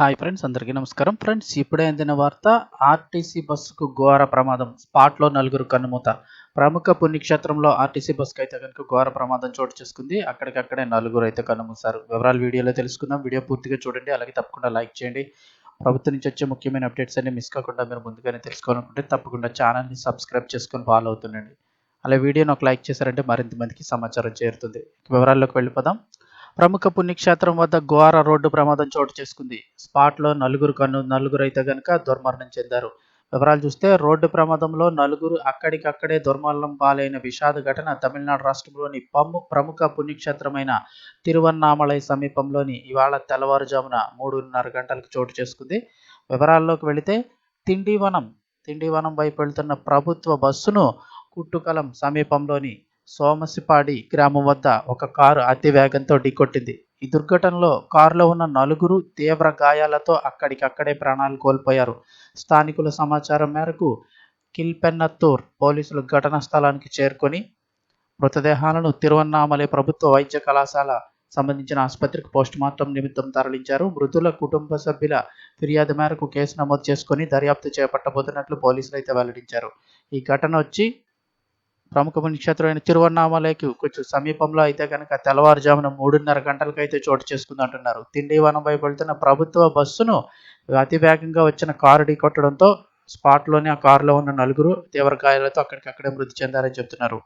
Hi friends అందరికీ నమస్కారం. Friends ఇప్పుడే అందిన వార్త ఆర్టీసీ బస్సుకు ఘోర ప్రమాదం. స్పాట్లో నలుగురు కన్నుమూత. ప్రముఖ పుణ్యక్షేత్రంలో ఆర్టీసీ బస్సుకు అయితే కనుక ఘోర ప్రమాదం చోటు చేసుకుంది. అక్కడికక్కడే నలుగురు అయితే కన్నుమూశారు. వివరాలు వీడియోలో తెలుసుకుందాం. వీడియో పూర్తిగా చూడండి. అలాగే తప్పకుండా లైక్ చేయండి. ప్రభుత్వం నుంచి వచ్చే ముఖ్యమైన అప్డేట్స్ అన్ని మిస్ కాకుండా మీరు ముందుగానే తెలుసుకోవాలనుకుంటే తప్పకుండా ఛానల్ని సబ్స్క్రైబ్ చేసుకొని ఫాలో అవుతుండండి. అలా వీడియోని ఒక లైక్ చేశారంటే మరింత మందికి సమాచారం చేరుతుంది. వివరాల్లోకి వెళ్ళిపోదాం. ప్రముఖ పుణ్యక్షేత్రం వద్ద ఘోర రోడ్డు ప్రమాదం చోటు చేసుకుంది. స్పాట్లో నలుగురు కన్ను నలుగురు అయితే గనుక దుర్మరణం చెందారు. వివరాలు చూస్తే రోడ్డు ప్రమాదంలో నలుగురు అక్కడికక్కడే దుర్మరణం పాలైన విషాద ఘటన తమిళనాడు రాష్ట్రంలోని పమ్ము ప్రముఖ పుణ్యక్షేత్రమైన తిరువన్నామలై సమీపంలోని ఇవాళ తెల్లవారుజామున మూడున్నర గంటలకు చోటు చేసుకుంది. వివరాల్లోకి వెళితే తిండివనం తిండివనం వైపు వెళ్తున్న ప్రభుత్వ బస్సును కుట్టుకలం సమీపంలోని సోమసిపాడి గ్రామం వద్ద ఒక కారు అతి వేగంతో ఢీకొట్టింది. ఈ దుర్ఘటనలో కారులో ఉన్న నలుగురు తీవ్ర గాయాలతో అక్కడికక్కడే ప్రాణాలు కోల్పోయారు. స్థానికుల సమాచారం మేరకు కిల్పెన్నత్తూర్ పోలీసులు ఘటనా స్థలానికి చేరుకొని మృతదేహాలను తిరువన్నామలై ప్రభుత్వ వైద్య కళాశాల సంబంధించిన ఆసుపత్రికి పోస్టుమార్టం నిమిత్తం తరలించారు. మృతుల కుటుంబ సభ్యుల ఫిర్యాదు మేరకు కేసు నమోదు చేసుకుని దర్యాప్తు చేపట్టబోతున్నట్లు పోలీసులు అయితే వెల్లడించారు. ఈ ఘటన వచ్చి ప్రముఖ పుణ్యక్షేత్రమైన తిరువన్నామలైకి కొంచెం సమీపంలో అయితే కనుక తెల్లవారుజామున మూడున్నర గంటలకైతే చోటు చేసుకుంది అంటున్నారు. తిండివనం వైపు వెళ్తున్న ప్రభుత్వ బస్సును అతి వేగంగా వచ్చిన కారు ఢీకొట్టడంతో స్పాట్లోనే ఆ కారులో ఉన్న నలుగురు తీవ్ర గాయాలతో అక్కడికక్కడే మృతి చెందారని చెప్తున్నారు.